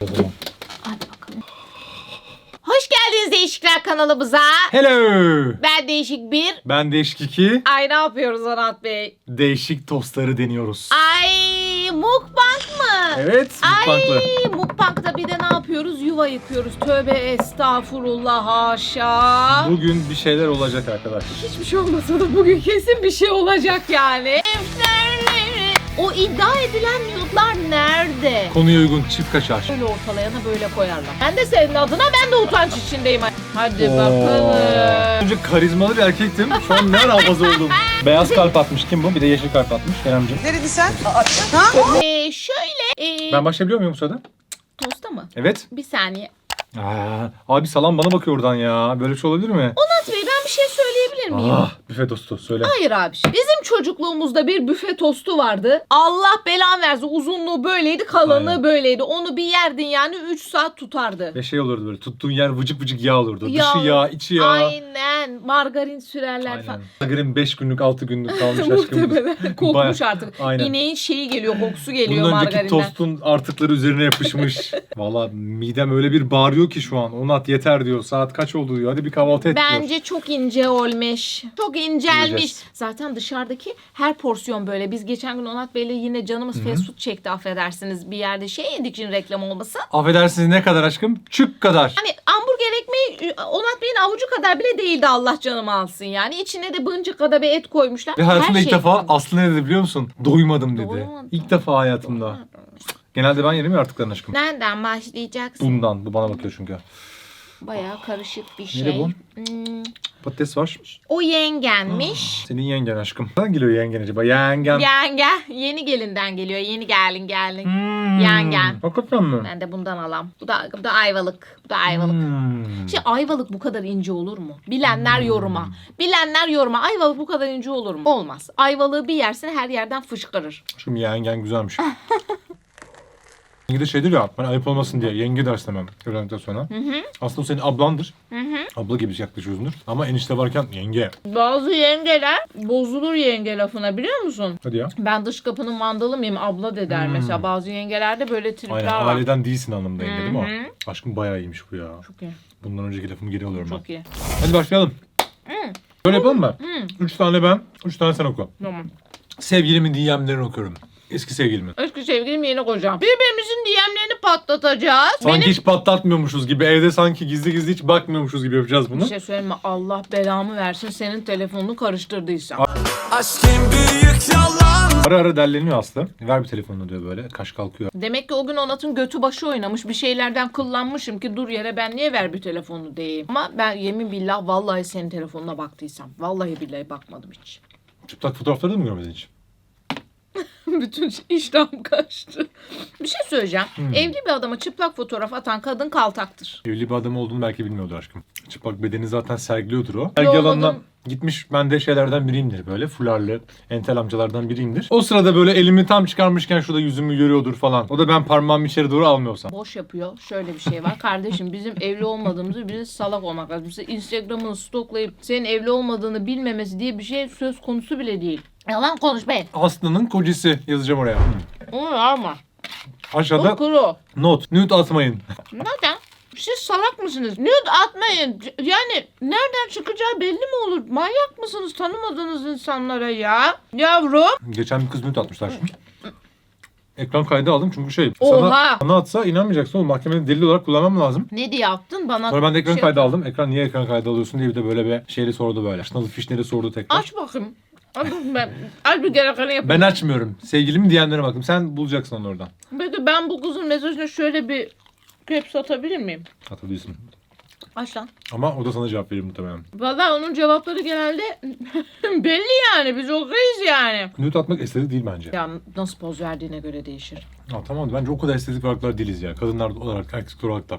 O zaman. Hadi bakalım. Hoş geldiniz Değişikler kanalımıza. Hello. Ben Değişik bir. Ben Değişik 2. Ay ne yapıyoruz Onat Bey? Değişik tostları deniyoruz. Ay mukbang mı? Evet. mutfaklı. Ay mukbangda bir de ne yapıyoruz? Yuva yıkıyoruz. Tövbe estağfurullah haşa. Bugün bir şeyler olacak arkadaşlar. Hiçbir şey olmasa da bugün kesin bir şey olacak yani. O iddia edilen nude'lar nerede? Konuya uygun çift kaşar. Böyle ortalayana böyle koyarlar. Ben de senin adına ben de utanç içindeyim. Hadi Oo. bakalım. Önce karizmalı bir erkektim. Şu an ne hafız oldum. Beyaz kalp atmış. Kim bu? Bir de yeşil kalp atmış. Kerem'cim. Neredin sen? Ha? Ee, şöyle. ee, Ben başlayabiliyor muyum bu sırada? Tosta mı? Evet. Bir saniye. Aa, abi salam bana bakıyor oradan ya. Böyle bir şey olabilir mi? Onat Bey ben bir şey söyleyebilir miyim? Ah, büfe tostu söyle. Hayır abi. Bizim çocukluğumuzda bir büfe tostu vardı. Allah belan versin. Uzunluğu böyleydi, kalınlığı Aynen. böyleydi. Onu bir yerdin yani 3 saat tutardı. Ve şey olurdu böyle tuttuğun yer vıcık vıcık yağ olurdu. Yağ. Dışı yağ, içi yağ. Aynen. Margarin sürerler falan. Aynen. Margarin 5 günlük 6 günlük kalmış aşkım. Muhtemelen kokmuş Baya- artık. Aynen. İneğin şeyi geliyor, kokusu geliyor Bundan önceki margarinden. tostun artıkları üzerine yapışmış. Valla midem öyle bir bağırıyor ki şu an. Onat yeter diyor. Saat kaç oldu diyor. Hadi bir kahvaltı et diyor. Bence çok ince olmuş. Çok incelmiş. Göreceğiz. Zaten dışarıdaki her porsiyon böyle. Biz geçen gün Onat Bey'le yine canımız fast food çekti affedersiniz. Bir yerde şey yedik için reklam olmasın. Affedersiniz ne kadar aşkım? Çük kadar. Hani hamburger ekmeği Onat Bey'in avucu kadar bile değildi Allah canımı alsın yani. İçine de bıncık kadar bir et koymuşlar. Ve hayatımda Her ilk şey defa. Aslı ne dedi biliyor musun? Doymadım dedi. Doymadım. İlk defa hayatımda. Genelde ben yerim ya artıklarını aşkım. Nereden başlayacaksın? Bundan. Bu bana bakıyor çünkü. Bayağı karışık bir şey. Nere bu? Hmm, Patates var. o yengenmiş. Senin yengen aşkım. Nereden geliyor yengen acaba? Yengen. Yenge yeni gelinden geliyor. Yeni gelin gelin. Hmm. Yengen. Hakikaten mi? Ben de bundan alam. Bu da, bu da ayvalık. Bu da ayvalık. Hmm. Şey ayvalık bu kadar ince olur mu? Bilenler yoruma. Bilenler yoruma. Ayvalık bu kadar ince olur mu? Olmaz. Ayvalığı bir yersin her yerden fışkırır. Şimdi yengen güzelmiş. Yenge de şeydir ya ben ayıp olmasın diye yenge ders demem öğrendikten sonra. Aslında o senin ablandır. Abla gibi yaklaşıyorsundur. Ama enişte varken yenge. Bazı yengeler bozulur yenge lafına biliyor musun? Hadi ya. Ben dış kapının mandalı mıyım abla de der mesela. Bazı yengelerde böyle tripler Aynen var. aileden değilsin anlamında yenge değil mi o? Aşkım bayağı iyiymiş bu ya. Çok iyi. Bundan önceki lafımı geri alıyorum ben. Çok iyi. Hadi başlayalım. Böyle yapalım mı? Üç tane ben, üç tane sen oku. Tamam. Sevgilimin DM'lerini okuyorum. Eski sevgilimin. Eski sevgilim yeni kocam. Birbirimizin DM'lerini patlatacağız. Sanki Benim hiç patlatmıyormuşuz gibi, evde sanki gizli gizli hiç bakmıyormuşuz gibi yapacağız bunu. bir şey söyleyeyim mi? Allah belamı versin senin telefonunu karıştırdıysam. Aşkın büyük yalan. Ara ara derleniyor Aslı. Ver bir telefonunu diyor böyle. Kaş kalkıyor. Demek ki o gün Onat'ın götü başı oynamış. Bir şeylerden kıllanmışım ki dur yere ben niye ver bir telefonu diyeyim. Ama ben yemin billah vallahi senin telefonuna baktıysam. Vallahi billahi bakmadım hiç. Çıplak fotoğrafları da mı görmedin hiç? Bütün iştahım kaçtı. Bir şey söyleyeceğim. Hmm. Evli bir adama çıplak fotoğraf atan kadın kaltaktır. Evli bir adam olduğunu belki bilmiyordur aşkım. Çıplak bedeni zaten sergiliyordur o. Sergi Olmadım. Gitmiş ben de şeylerden biriyimdir böyle. Fularlı, entel amcalardan biriyimdir. O sırada böyle elimi tam çıkarmışken şurada yüzümü görüyordur falan. O da ben parmağımı içeri doğru almıyorsam. Boş yapıyor. Şöyle bir şey var. Kardeşim bizim evli olmadığımızı birisi salak olmak lazım. Mesela Instagram'ını stoklayıp senin evli olmadığını bilmemesi diye bir şey söz konusu bile değil. Yalan konuşmayın. Aslı'nın kocası yazacağım oraya. Onu yapma. O Aşağıda kuru. not. Nude atmayın. Neden? Siz salak mısınız? Nude atmayın. Yani nereden çıkacağı belli mi olur? Manyak mısınız tanımadığınız insanlara ya? Yavrum. Geçen bir kız nude atmışlar. Ekran kaydı aldım çünkü şey Oha! sana, sana atsa inanmayacaksın oğlum mahkemede delil olarak kullanmam lazım. Ne diye attın bana? Sonra ben de ekran şey- kaydı aldım. Ekran niye ekran kaydı alıyorsun diye bir de böyle bir şeyle sordu böyle. Şınalı fişleri sordu tekrar. Aç bakayım. Aç ben. Aç bir gerekeni yapayım. Ben açmıyorum. Sevgilimin diyenlere bakayım. Sen bulacaksın onu oradan. Peki ben bu kızın mesajına şöyle bir caps atabilir miyim? Hatırlıyorsun. Aç lan. Ama o da sana cevap verir muhtemelen. Valla onun cevapları genelde belli yani. Biz okuyuz yani. Nude atmak estetik değil bence. Ya nasıl poz verdiğine göre değişir. Ya tamam bence o kadar estetik varlıklar değiliz ya. Kadınlar olarak, erkekler olarak da.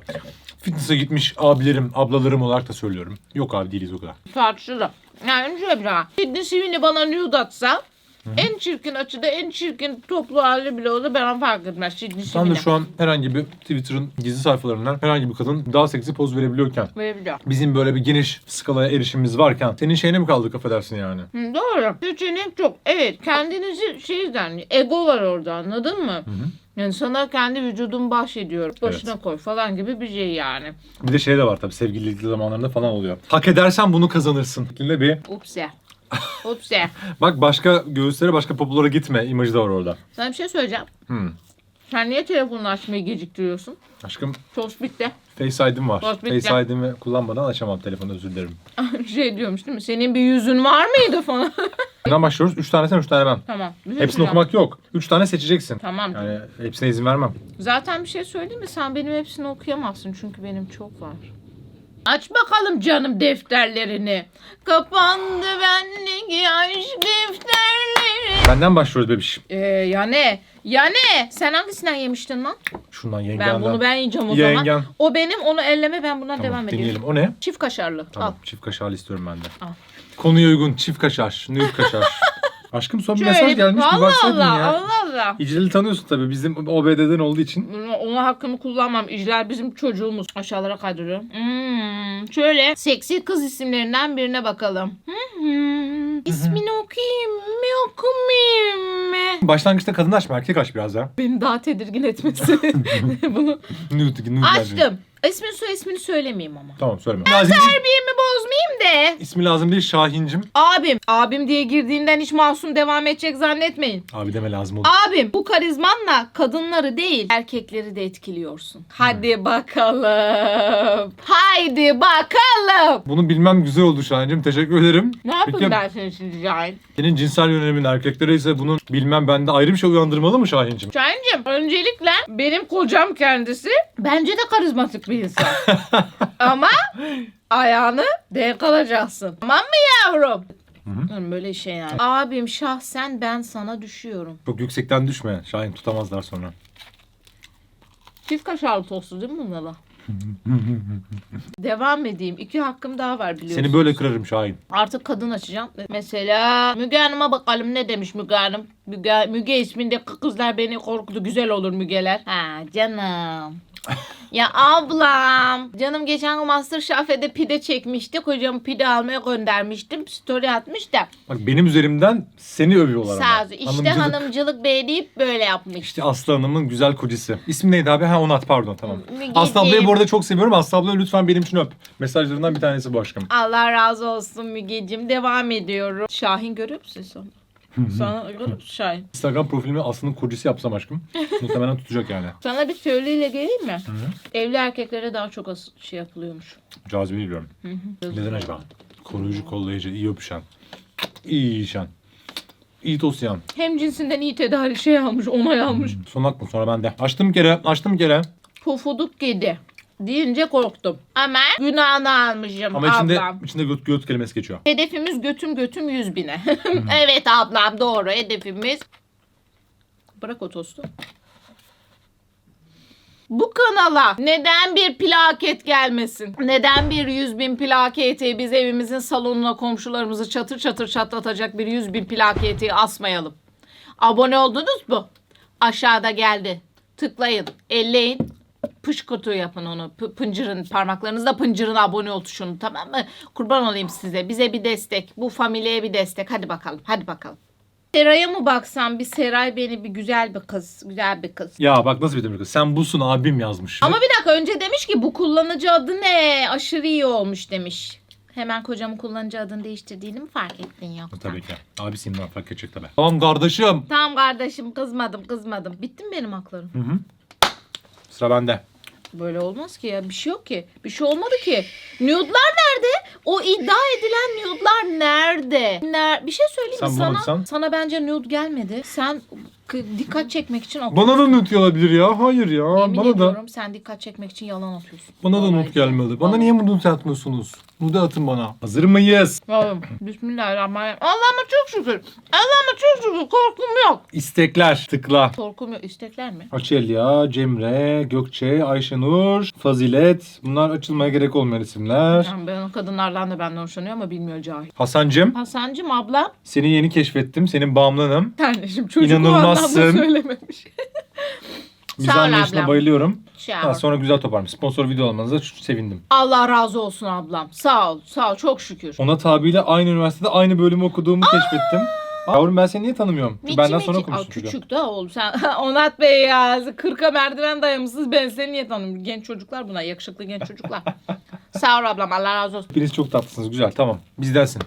Fitness'a gitmiş abilerim, ablalarım olarak da söylüyorum. Yok abi değiliz o kadar. Tartışılır. Yani şöyle bir şey. Sidney Sweeney bana nude atsa en çirkin açıda en çirkin toplu hali bile olsa bana fark etmez. Sidney Sen de şu an herhangi bir Twitter'ın gizli sayfalarından herhangi bir kadın daha seksi poz verebiliyorken Verebiliyor. bizim böyle bir geniş skalaya erişimimiz varken senin şeyine mi kaldık affedersin yani? Hı, doğru. Seçenek çok. Evet kendinizi şeyden ego var orada anladın mı? Yani sana kendi vücudun bahşediyor. Başına koy falan gibi bir şey yani. Bir de şey de var tabii sevgililik zamanlarında falan oluyor. Hak edersen bunu kazanırsın. Bir Ups ya. Ups ya. bak başka göğüslere başka popolara gitme imajı da var orada. Sana bir şey söyleyeceğim. Hmm. Sen niye telefonunu açmayı geciktiriyorsun? Aşkım Tost bitti. Face ID'm var. Hoş bitti. Face ID'mi kullanmadan açamam telefonu özür dilerim. şey diyormuş değil mi? Senin bir yüzün var mıydı falan. Bundan başlıyoruz. 3 tane sen 3 tane ben. tamam. bir şey Hepsini söyleyeceğim. okumak yok. 3 tane seçeceksin. Tamam. Yani hepsine izin vermem. Zaten bir şey söyleyeyim mi? Sen benim hepsini okuyamazsın çünkü benim çok var. Aç bakalım canım defterlerini. Kapandı bendeki aşk defterleri. Benden başlıyoruz bebiş. Ee, ya ne? Ya ne? Sen hangisinden yemiştin lan? Şundan yengenden. Ben bunu ben yiyeceğim o Yengen. zaman. O benim onu elleme ben buna Tamam, devam ediyorum. deneyelim. O ne? Çift kaşarlı. Tamam. Al. Çift kaşarlı istiyorum ben de. Al. Konuya uygun çift kaşar. Nude kaşar. Aşkım son bir mesaj Şöyle gelmiş. Bir Allah baksaydın Allah, ya. Allah Allah. İcrel'i tanıyorsun tabii. Bizim OBD'den olduğu için. Ona, ona hakkımı kullanmam. İcler bizim çocuğumuz. Aşağılara kaydırıyorum. Hmm, şöyle seksi kız isimlerinden birine bakalım. Hı hı. İsmini okuyayım mı okumayayım mı? Başlangıçta kadın açma erkek aç biraz ya. Beni daha tedirgin etmesi. Bunu Nude, nude bence. İsmini soy ismini söylemeyeyim ama. Tamam söyleme. Lazım değil. Terbiyemi bozmayayım de. İsmi lazım değil Şahincim. Abim. Abim diye girdiğinden hiç masum devam edecek zannetmeyin. Abi deme lazım oldu. Abim bu karizmanla kadınları değil erkekleri de etkiliyorsun. Hadi bakalım. Haydi bakalım. Bunu bilmem güzel oldu Şahincim. Teşekkür ederim. Ne yapayım Peki, ben senin için Cahil? Senin cinsel yönelimin erkeklere ise bunun bilmem bende ayrı bir şey uyandırmalı mı Şahincim? Şahin'cim öncelikle benim kocam kendisi bence de karizmatik bir insan. Ama ayağını denk alacaksın. Tamam mı yavrum? Hı Böyle şey yani. Abim şahsen ben sana düşüyorum. Çok yüksekten düşme. Şahin tutamazlar sonra. Çift kaşarlı tostu değil mi bunlar da? Devam edeyim. İki hakkım daha var biliyorsun. Seni böyle kırarım Şahin. Artık kadın açacağım. Mesela Müge Hanım'a bakalım ne demiş Müge Hanım. Müge, Müge isminde kızlar beni korktu. Güzel olur Mügeler. Ha canım. ya ablam. Canım geçen gün Masterchef'e de pide çekmişti. Kocamı pide almaya göndermiştim. Story atmış da. Bak benim üzerimden seni övüyorlar. Sağ olsun. İşte Hanımcılık. hanımcılık beğenip böyle yapmış. İşte Aslı Hanım'ın güzel kocası. İsmi neydi abi? Ha Onat pardon tamam. Aslı ablayı bu arada çok seviyorum. Aslı ablayı lütfen benim için öp. Mesajlarından bir tanesi bu aşkım. Allah razı olsun Mügeciğim. Devam ediyorum. Şahin görüyor musun sen? Sana musun Şahin? Instagram profilimi Aslı'nın kocası yapsam aşkım. muhtemelen tutacak yani. Sana bir söylüyle geleyim mi? Evli erkeklere daha çok as- şey yapılıyormuş. Cazibe biliyorum. Neden acaba? Koruyucu, kollayıcı, iyi öpüşen. iyi yiyişen. iyi toslayan. Hem cinsinden iyi tedarik şey almış, onay almış. Son hak mı? Sonra bende. Açtım bir kere. Açtım bir kere. Pofuduk kedi. Deyince korktum. Ama günahını almışım Ama içinde, ablam. içinde göt, göt kelimesi geçiyor. Hedefimiz götüm götüm yüz bine. evet ablam doğru hedefimiz. Bırak o tostu. Bu kanala neden bir plaket gelmesin? Neden bir yüz bin plaketi biz evimizin salonuna komşularımızı çatır çatır çatlatacak bir yüz bin plaketi asmayalım? Abone oldunuz mu? Aşağıda geldi. Tıklayın, elleyin. Pış kutu yapın onu. P- pıncırın, parmaklarınızla pıncırın abone ol tuşunu tamam mı? Kurban olayım size. Bize bir destek. Bu familyaya bir destek. Hadi bakalım. Hadi bakalım. Seray'a mı baksam? Bir Seray beni bir güzel bir kız. Güzel bir kız. Ya bak nasıl bir kız. Sen busun abim yazmış. Ama bir dakika önce demiş ki bu kullanıcı adı ne? Aşırı iyi olmuş demiş. Hemen kocamın kullanıcı adını değiştirdiğini mi fark ettin yok? Tabii ki. Abisiyim lan fark edecek tabii. Tamam kardeşim. Tamam kardeşim kızmadım kızmadım. Bitti mi benim haklarım? Hı hı. Sıra bende. Böyle olmaz ki ya. Bir şey yok ki. Bir şey olmadı ki. Nude'lar nerede? O iddia edilen nude'lar nerede? Ner bir şey söyleyeyim mi Sen sana? Sana bence nude gelmedi. Sen dikkat çekmek için atıyorsun. Bana da not olabilir ya. Hayır ya. Yemin bana da ediyorum sen dikkat çekmek için yalan atıyorsun. bana da not gelmedi. Bana niye not atmıyorsunuz? Not atın bana. Hazır mıyız? Bismillahirrahmanirrahim. Allah'ıma çok şükür. Allah'ıma çok şükür. Korkum yok. İstekler. Tıkla. Korkum yok. İstekler mi? Açelya, Cemre, Gökçe, Ayşenur, Fazilet. Bunlar açılmaya gerek olmayan isimler. Yani ben o kadınlardan da benden hoşlanıyor ama bilmiyor cahil. Hasancım, Hasancım abla. seni yeni keşfettim. Senin bağımlınım. Kardeşim çocuk İnanılmazsın. Anlamda söylememiş. Güzel Sağ ol anlayışına ablam. bayılıyorum. Şey Ha, sonra güzel toparmış. Sponsor video almanıza çok sevindim. Allah razı olsun ablam. Sağ ol. Sağ ol. Çok şükür. Ona tabiyle aynı üniversitede aynı bölümü okuduğumu keşfettim. Yavrum ben seni niye tanımıyorum? Miçi Benden miçi. sonra Aa, konuştun çocuğa. Küçük daha oğlum sen. Onat Bey ya. Kırka merdiven dayamışsınız. Ben seni niye tanımıyorum? Genç çocuklar bunlar. Yakışıklı genç çocuklar. Sağ ol ablam. Allah razı olsun. Hepiniz çok tatlısınız. Güzel tamam. Bizdensin.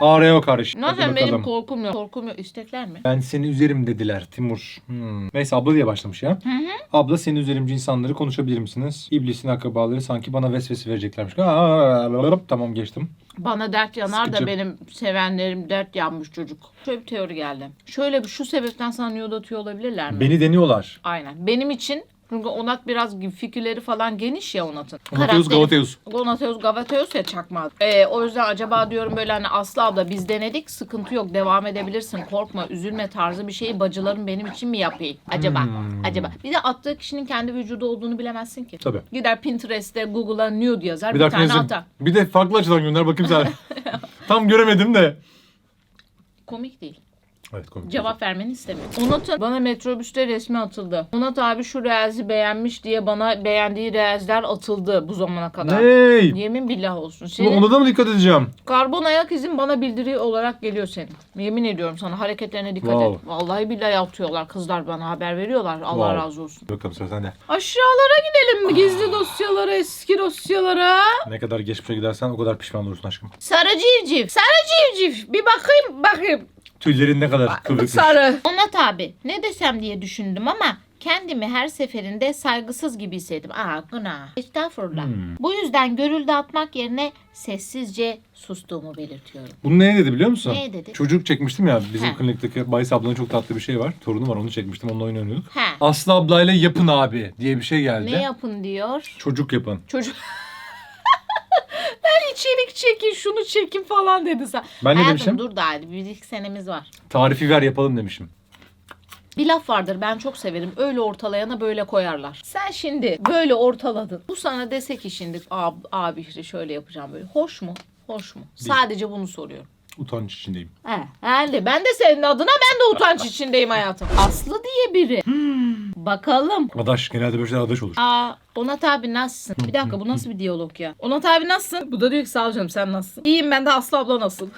Ağrıya yok kardeş. Nasıl Hadi benim bakalım. korkum yok. Korkum yok. İstekler mi? Ben seni üzerim dediler Timur. Hmm. Neyse abla diye başlamış ya. Abla seni üzerimci insanları konuşabilir misiniz? İblisin akrabaları sanki bana vesvese vereceklermiş. Aa, Tamam geçtim. Bana dert yanar Sıkıcı. da benim sevenlerim dert yanmış çocuk. Şöyle bir teori geldi. Şöyle bir şu sebepten sana atıyor olabilirler mi? Beni deniyorlar. Aynen. Benim için çünkü Onat biraz fikirleri falan geniş ya Onat'ın. Unuteus Karakteri- Galateus. Gonateus Gavateus ya çakma. Ee, o yüzden acaba diyorum böyle hani Aslı abla biz denedik sıkıntı yok devam edebilirsin korkma üzülme tarzı bir şeyi bacılarım benim için mi yapayım? Acaba Hmm. acaba. Bir de attığı kişinin kendi vücudu olduğunu bilemezsin ki. Tabii. Gider Pinterest'te Google'a nude yazar Bir bir, dakika tane neyse. atar. Bir de farklı açıdan gönder bakayım sen. Tam göremedim de. Komik değil. Evet komik. Cevap vermeni istemiyorum. Onat'ın bana metrobüste resmi atıldı. Onat abi şu reelzi beğenmiş diye bana beğendiği reelzler atıldı bu zamana kadar. Ney? Yemin billah olsun. Senin Ona da mı dikkat edeceğim? karbon ayak izin bana bildiri olarak geliyor senin. Yemin ediyorum sana hareketlerine dikkat et. Wow. Vallahi billahi atıyorlar kızlar bana haber veriyorlar. Allah Wow. razı olsun. Bakalım sıra sende. Aşağılara gidelim mi? Gizli dosyalara, eski dosyalara. Ne kadar geçmişe gidersen o kadar pişman olursun aşkım. Sarı civciv. Sarı civciv. Bir bakayım bakayım. Tüylerin ne kadar kıvrıkmış. Sarı. Onat abi ne desem diye düşündüm ama kendimi her seferinde saygısız gibi hissettim. Aa günah. Estağfurullah. Hmm. Bu yüzden görüldü atmak yerine sessizce sustuğumu belirtiyorum. Bunu ne dedi biliyor musun? Ne dedi? Çocuk çekmiştim ya bizim He. klinikteki Bayis ablanın çok tatlı bir şey var. Torunu var onu çekmiştim onunla oyun oynuyorduk. He. Aslı ablayla yapın abi diye bir şey geldi. Ne yapın diyor. Çocuk yapın. Çocuk ben içerik çekin şunu çekin falan dedi sen. Ben ne Hayatım, demişim? dur da hadi bir iki senemiz var. Tarifi ver yapalım demişim. Bir laf vardır ben çok severim. Öyle ortalayana böyle koyarlar. Sen şimdi böyle ortaladın. Bu sana dese ki şimdi abi, abi işte şöyle yapacağım böyle. Hoş mu? Hoş mu? Sadece bunu soruyorum. Utanç içindeyim. He, herhalde. Ben de senin adına ben de utanç içindeyim hayatım. Aslı diye biri. Bakalım. Adaş genelde böyle şeyler adaş olur. Aa, Onat abi nasılsın? Bir dakika bu nasıl bir diyalog ya? Onat abi nasılsın? Bu da diyor ki sağ ol canım sen nasılsın? İyiyim ben de Aslı abla nasıl?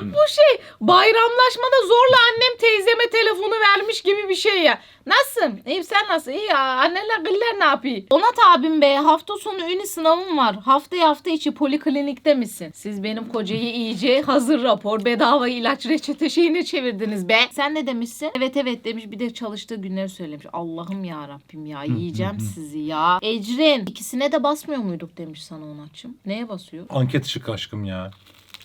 Bu şey bayramlaşmada zorla annem teyzeme telefonu vermiş gibi bir şey ya. Nasılsın? İyiyim sen nasılsın? İyi ya. Anneler giller ne yapıyor? Onat abim be hafta sonu ünlü sınavım var. Haftaya hafta içi poliklinikte misin? Siz benim kocayı iyice hazır rapor bedava ilaç reçete şeyine çevirdiniz be. Sen ne demişsin? Evet evet demiş bir de çalıştığı günleri söylemiş. Allah'ım ya Rabbim ya yiyeceğim sizi ya. Ecrin ikisine de basmıyor muyduk demiş sana Onatçım. Neye basıyor? Anket şık aşkım ya.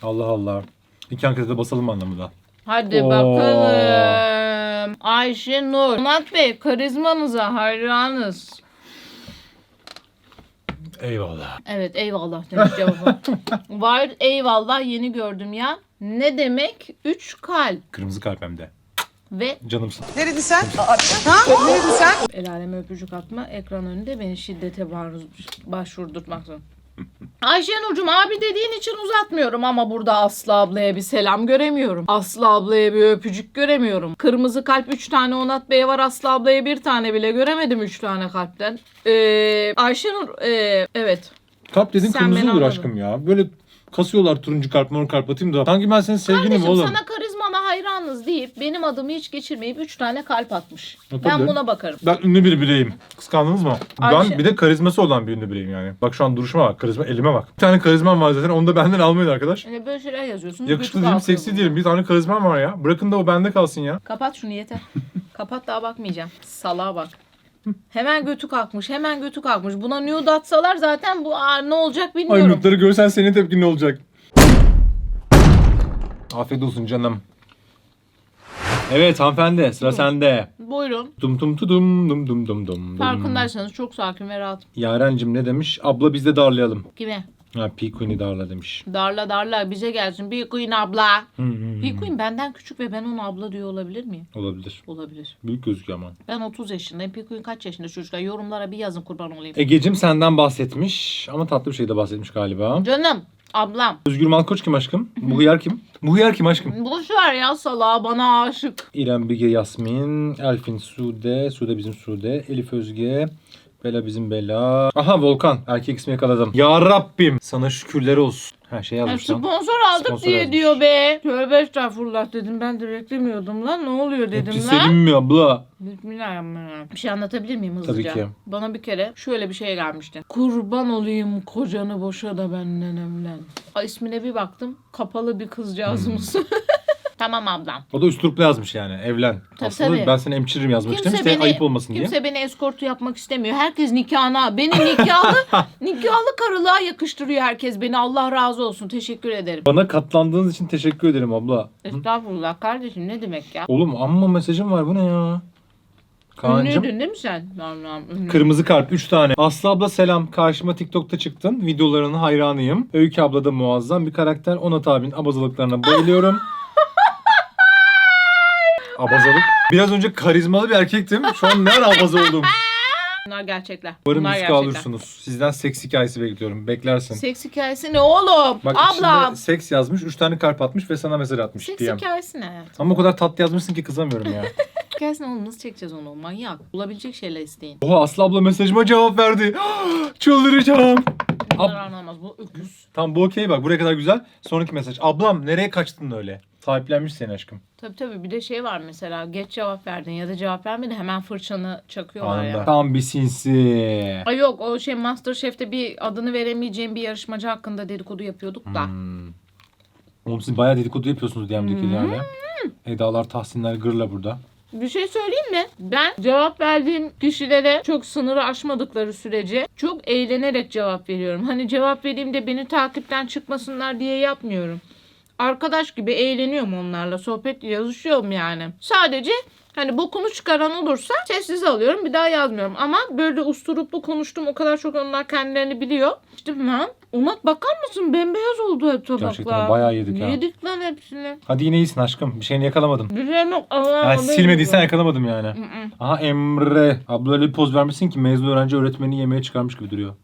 Allah Allah. İki ankete de basalım anlamında. Hadi Oo. bakalım. Ayşe Nur. Onat Bey karizmanıza hayranız. Eyvallah. Evet eyvallah demiş cevabı. Var eyvallah yeni gördüm ya. Ne demek? Üç kalp Kırmızı kalp hem de. ve Canımsın. Neredin sen? Ha? Neredin sen? el aleme öpücük atma ekran önünde beni şiddete maruz başvurdurtmak zorunda. Ayşe Nurcuğum abi dediğin için uzatmıyorum ama burada Aslı ablaya bir selam göremiyorum. Aslı ablaya bir öpücük göremiyorum. Kırmızı kalp 3 tane Onat Bey'e var Aslı ablaya bir tane bile göremedim 3 tane kalpten. Ee, Ayşe Nur ee, evet. Kalp dedin Sen kırmızı beni olur anladın. aşkım ya. Böyle kasıyorlar turuncu kalp mor kalp atayım da. Sanki ben senin sevgilim Kardeşim oğlum. sana karizmana hayranız deyip benim adımı hiç geçirmeyip 3 tane kalp atmış. tabii. Ben buna bakarım. Ben ünlü bir bireyim. Kıskandınız mı? Ayşe. Ben bir de karizması olan bir ünlü bireyim yani. Bak şu an duruşuma bak. Karizma elime bak. Bir tane karizmam var zaten. Onu da benden almayın arkadaş. Yani böyle şeyler yazıyorsunuz. Yakışıklı değilim, kalkıyor seksi bunun. değilim. Bir tane karizmam var ya. Bırakın da o bende kalsın ya. Kapat şunu yeter. Kapat daha bakmayacağım. Salağa bak. Hemen götü kalkmış. Hemen götü kalkmış. Buna nude atsalar zaten bu aa, ne olacak Ay bilmiyorum. notları görsen senin tepkin ne olacak? Afiyet olsun canım. Evet hanımefendi sıra sende. Buyurun. Dum dum tu dum dum dum dum dum. Farkındaysanız çok sakin ve rahat. Yarencim ne demiş? Abla biz de darlayalım. Kime? Ha P Queen'i darla demiş. Darla darla bize gelsin. Queen abla. Hı, hı, hı. Bir Queen benden küçük ve ben onu abla diyor olabilir miyim? Olabilir. Olabilir. Büyük gözüküyor ama. Ben 30 yaşındayım. Queen kaç yaşında çocuklar? Yorumlara bir yazın kurban olayım. Egecim senden bahsetmiş ama tatlı bir şey de bahsetmiş galiba. Canım. Ablam. Özgür Malkoç kim aşkım? Bu hıyar kim? Bu hıyar kim aşkım? Boş ver ya salağa bana aşık. İrem Bige Yasmin, Elfin Sude, Sude bizim Sude, Elif Özge, Bela bizim Bela. Aha Volkan, erkek ismi yakaladım. Ya Rabbim sana şükürler olsun. Ha şey Ya lan. sponsor aldık Sponsor diye yazmış. diyor be. Tövbe estağfurullah dedim. Ben de beklemiyordum lan. Ne oluyor dedim Hepsi lan. sevinmiyor abla. Bismillahirrahmanirrahim. Bir şey anlatabilir miyim hızlıca? Tabii ki. Bana bir kere şöyle bir şey gelmişti. Kurban olayım kocanı boşa da benden evlen. Ay, ismine bir baktım. Kapalı bir kızcağızımız. Tamam ablam. O da üsluplu yazmış yani evlen. Tabii, Aslında tabii. ben seni emçiririm yazmıştım işte ayıp olmasın diye. kimse beni eskortu yapmak istemiyor. Herkes nikahına, beni nikahlı, nikahlı karılığa yakıştırıyor herkes beni. Allah razı olsun. Teşekkür ederim. Bana katlandığınız için teşekkür ederim abla. Estağfurullah kardeşim ne demek ya? Oğlum amma mesajım var bu ne ya? Kaan'cım. Ünlüydün değil mi sen? Allah'ım ünlü. Kırmızı kalp 3 tane. Aslı abla selam. Karşıma TikTok'ta çıktın. Videolarına hayranıyım. Öykü abla da muazzam bir karakter. Onat abinin abazalıklarına bayılıyorum. Abazalık. Biraz önce karizmalı bir erkektim. Şu an nerede abaza oldum? Bunlar gerçekler. Umarım Bunlar risk gerçekler. alırsınız. Sizden seks hikayesi bekliyorum. Beklersin. Seks hikayesi ne oğlum? Bak Ablam. içinde seks yazmış. 3 tane kalp atmış ve sana mesaj atmış. Seks DM. hikayesi ne hayatım? Ama o kadar tatlı yazmışsın ki kızamıyorum ya. Hikayesi ne oğlum? Nasıl çekeceğiz onu? Manyak. Bulabilecek şeyler isteyin. Oha Aslı abla mesajıma cevap verdi. Çıldıracağım. Bunlar anlamaz. Bu öküz. Tamam bu okey bak buraya kadar güzel. Sonraki mesaj. Ablam nereye kaçtın öyle? Sahiplenmiş seni aşkım. Tabii tabii. Bir de şey var mesela. Geç cevap verdin ya da cevap vermedin. Hemen fırçanı çakıyorlar Anında. ya. Tam bir sinsi. Ay yok o şey Masterchef'te bir adını veremeyeceğim bir yarışmacı hakkında dedikodu yapıyorduk da. Hmm. Oğlum siz bayağı dedikodu yapıyorsunuz DM'dekilerle. Hmm. Edalar, Tahsinler gırla burada. Bir şey söyleyeyim mi? Ben cevap verdiğim kişilere çok sınırı aşmadıkları sürece çok eğlenerek cevap veriyorum. Hani cevap vereyim de beni takipten çıkmasınlar diye yapmıyorum. Arkadaş gibi eğleniyorum onlarla. Sohbet yazışıyorum yani. Sadece hani bokunu çıkaran olursa sessiz alıyorum. Bir daha yazmıyorum. Ama böyle usturuplu konuştum. O kadar çok onlar kendilerini biliyor. İşte lan Umat bakar mısın? Bembeyaz oldu hep tabaklar. Gerçekten bayağı yedik ha. Yedik lan hepsini. Hadi yine iyisin aşkım. Bir şeyini yakalamadım. Bir şey yok. Yani silmediysen yakalamadım yani. Aha Emre. Abla öyle bir poz vermişsin ki mezun öğrenci öğretmeni yemeğe çıkarmış gibi duruyor.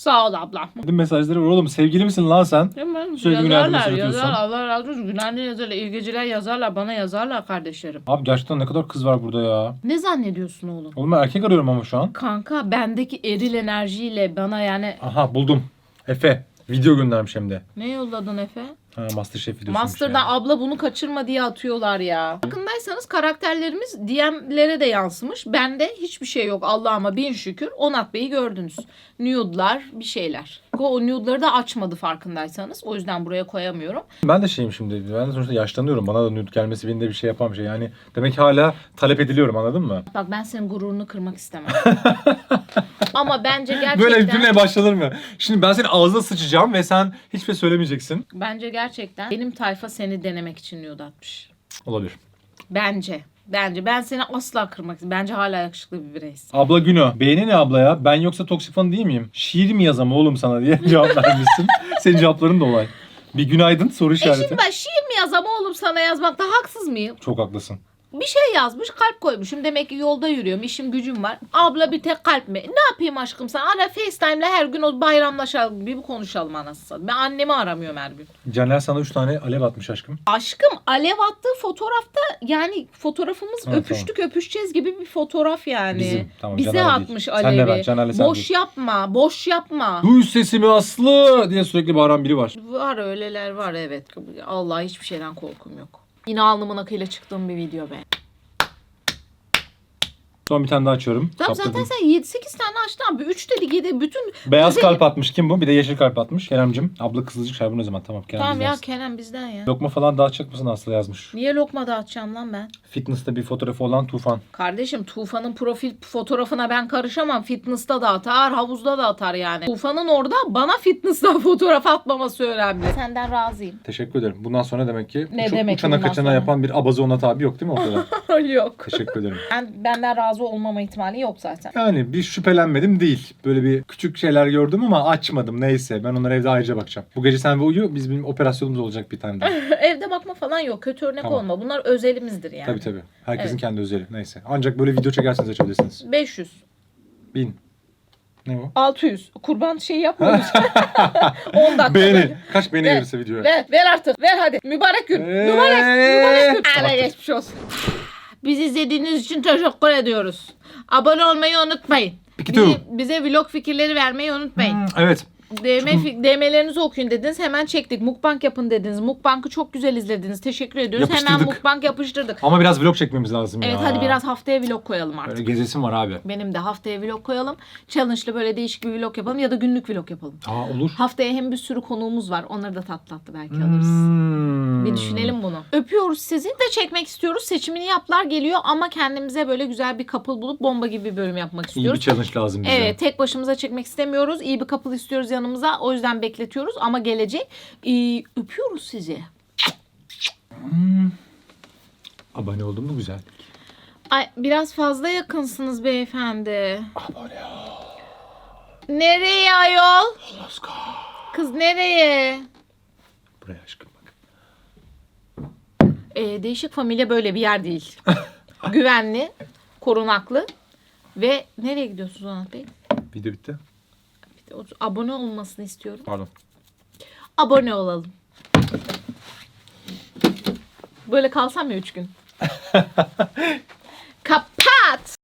Sağ ol ablam. Dedim mesajları var oğlum. Sevgili misin lan sen? Hemen Sürekli günaydın yazarlar, yazarlar. atıyorsun. Allah razı olsun. Günaydın yazarlar. İyi geceler yazarlar. Bana yazarlar kardeşlerim. Abi gerçekten ne kadar kız var burada ya. Ne zannediyorsun oğlum? Oğlum ben erkek arıyorum ama şu an. Kanka bendeki eril enerjiyle bana yani Aha buldum. Efe. Video göndermiş hem de. ne yolladın Efe? Ha, Masterchef videosu. Master'dan abla bunu kaçırma diye atıyorlar ya. Farkındaysanız karakterlerimiz DM'lere de yansımış. Bende hiçbir şey yok Allah'ıma bin şükür. Onat Bey'i gördünüz. Nude'lar bir şeyler. O nude'ları da açmadı farkındaysanız. O yüzden buraya koyamıyorum. Ben de şeyim şimdi. Ben de sonuçta yaşlanıyorum. Bana da nude gelmesi beni de bir şey yapan bir şey. Yani demek ki hala talep ediliyorum anladın mı? Bak ben senin gururunu kırmak istemem. Ama bence gerçekten... Böyle bir cümleye başlanır mı? Şimdi ben senin ağzına sıçacağım ve sen hiçbir şey söylemeyeceksin. Bence gerçekten benim tayfa seni denemek için nude atmış. Olabilir. Bence. Bence. Ben seni asla kırmak. Bence hala yakışıklı bir bireysin. Abla Güno. Beğeni ne abla ya? Ben yoksa toksik fan değil miyim? Şiir mi yazam oğlum sana diye cevap vermişsin. Senin cevapların da olay. Bir günaydın soru E işareti. şimdi ben şiir mi yazam oğlum sana yazmakta haksız mıyım? Çok haklısın. Bir şey yazmış kalp koymuşum. Demek ki yolda yürüyorum. işim gücüm var. Abla bir tek kalp mi? Ne yapayım aşkım sen? Ara FaceTime'la her gün o bayramlaşalım gibi konuşalım anasını satayım. Ben annemi aramıyorum her gün. Caner sana 3 tane alev atmış aşkım. Aşkım alev attığı fotoğrafta yani fotoğrafımız Ha, öpüştük öpüşeceğiz gibi bir fotoğraf yani. Bizim, tamam, Bize Caner'le değil. atmış Senle alevi. ben, Caner'le sen boş değil. yapma, boş yapma. Duy sesimi Aslı diye sürekli bağıran biri var. Var öyleler var evet. Allah hiçbir şeyden korkum yok. Yine alnımın akıyla çıktığım bir video be. Son bir tane daha açıyorum. Tamam zaten sen 7-8 tane açtın abi. 3 dedi 7 bütün. Beyaz Bize- kalp atmış. Kim bu? Bir de yeşil kalp atmış. Keremcim. Abla kızılcık şerbeti ne zaman? Tamam Kerem Tamam bizden ya. Kenan bizden ya. Lokma falan dağıtacak mısın Aslı yazmış. Niye lokma dağıtacağım lan ben? Fitness'ta bir fotoğrafı olan Tufan. Kardeşim Tufan'ın profil fotoğrafına ben karışamam. Fitness'ta da atar, havuzda da atar yani. Tufan'ın orada bana fitness'ta fotoğraf atmaması önemli. Senden razıyım. Teşekkür ederim. Bundan sonra demek ki Ne demek uçana bundan kaçana sonra? yapan bir abaza Onat abi yok değil mi ortada? Yok. Teşekkür ederim. Ben, benden razı olmama ihtimali yok zaten. Yani bir şüphelenmedim değil. Böyle bir küçük şeyler gördüm ama açmadım. Neyse ben onlara evde ayrıca bakacağım. Bu gece sen ve uyu biz bir operasyonumuz olacak bir tane daha. Evde bakma falan yok. Kötü örnek Tamam. olma. Bunlar özelimizdir yani. tabii tabii. Herkesin Evet. kendi özeli. Neyse. Ancak böyle video çekerseniz açabilirsiniz. 500. Bin. Ne o? 600. Kurban şey yapmıyoruz. 10 dakika. Beğeni. Kaç beğeni Ver, gelirse videoya. Ver, ver artık. Ver hadi. Mübarek gün. Ee, Mübarek, mübarek gün. Ana geçmiş olsun. Bizi izlediğiniz için teşekkür ediyoruz. Abone olmayı unutmayın. Bizi, bize vlog fikirleri vermeyi unutmayın. Hmm, evet. DM, DM'lerinizi okuyun dediniz. Hemen çektik. Mukbang yapın dediniz. Mukbang'ı çok güzel izlediniz. Teşekkür ediyoruz. Hemen Yapıştırdık. mukbang yapıştırdık. Ama biraz vlog çekmemiz lazım Evet ya. hadi biraz haftaya vlog koyalım artık. Böyle gezesim var abi. Benim de haftaya vlog koyalım. Challenge'lı böyle değişik bir vlog yapalım ya da günlük vlog yapalım. Aa olur. Haftaya hem bir sürü konuğumuz var. Onları da tatlı tatlı belki alırız. Hmm. Bir düşünelim bunu. Öpüyoruz sizi de çekmek istiyoruz. Seçimini yaplar geliyor ama kendimize böyle güzel bir couple bulup bomba gibi bir bölüm yapmak İyi bir istiyoruz. challenge lazım bize. Evet tek başımıza çekmek istemiyoruz. İyi bir couple istiyoruz yanımıza. O yüzden bekletiyoruz ama gelecek. Ee, öpüyoruz sizi. Abone oldun mu güzel? Ay biraz fazla yakınsınız beyefendi. Abone ol. Nereye ayol? Alaska. Kız nereye? Buraya aşkım bak. Ee, değişik familya böyle bir yer değil. Güvenli, korunaklı ve nereye gidiyorsunuz Onat Bey? Video bitti. Abone olmasını istiyorum. Pardon. Abone olalım. Böyle kalsam ya üç gün. Kapat!